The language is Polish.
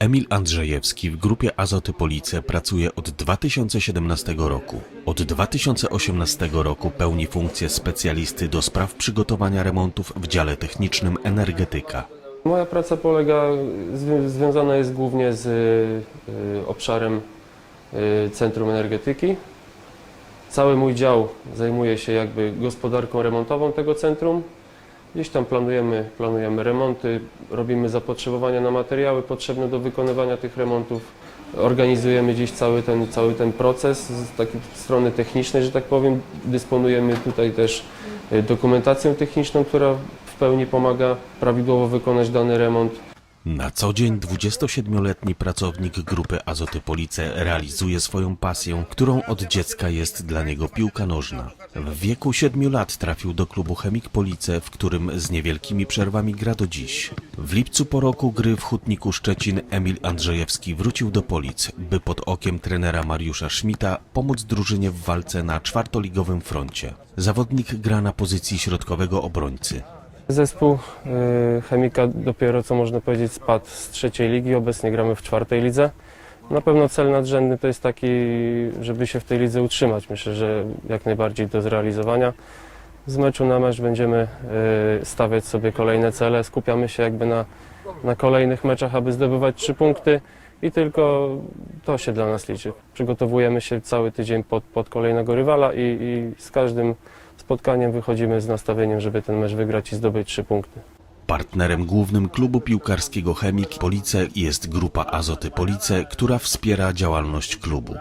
Emil Andrzejewski w grupie Azoty Police pracuje od 2017 roku. Od 2018 roku pełni funkcję specjalisty do spraw przygotowania remontów w dziale technicznym energetyka. Moja praca polega, zwią- związana jest głównie z y, obszarem y, Centrum Energetyki. Cały mój dział zajmuje się jakby gospodarką remontową tego centrum. Gdzieś tam planujemy, planujemy remonty, robimy zapotrzebowania na materiały potrzebne do wykonywania tych remontów. Organizujemy gdzieś cały ten, cały ten proces z takiej strony technicznej, że tak powiem. Dysponujemy tutaj też y, dokumentacją techniczną, która w pełni pomaga prawidłowo wykonać dany remont. Na co dzień 27-letni pracownik grupy Azoty Police realizuje swoją pasję, którą od dziecka jest dla niego piłka nożna. W wieku 7 lat trafił do klubu Chemik Police, w którym z niewielkimi przerwami gra do dziś. W lipcu po roku gry w Hutniku Szczecin Emil Andrzejewski wrócił do Polic, by pod okiem trenera Mariusza Szmita pomóc drużynie w walce na czwartoligowym froncie. Zawodnik gra na pozycji środkowego obrońcy. Zespół y, Chemika dopiero co można powiedzieć spadł z trzeciej ligi, obecnie gramy w czwartej lidze. Na pewno cel nadrzędny to jest taki, żeby się w tej lidze utrzymać. Myślę, że jak najbardziej do zrealizowania. Z meczu na mecz będziemy y, stawiać sobie kolejne cele, skupiamy się jakby na, na kolejnych meczach, aby zdobywać trzy punkty i tylko to się dla nas liczy. Przygotowujemy się cały tydzień pod, pod kolejnego rywala i, i z każdym spotkaniem wychodzimy z nastawieniem, żeby ten mecz wygrać i zdobyć trzy punkty. Partnerem głównym klubu piłkarskiego Chemik Police jest grupa Azoty Police, która wspiera działalność klubu.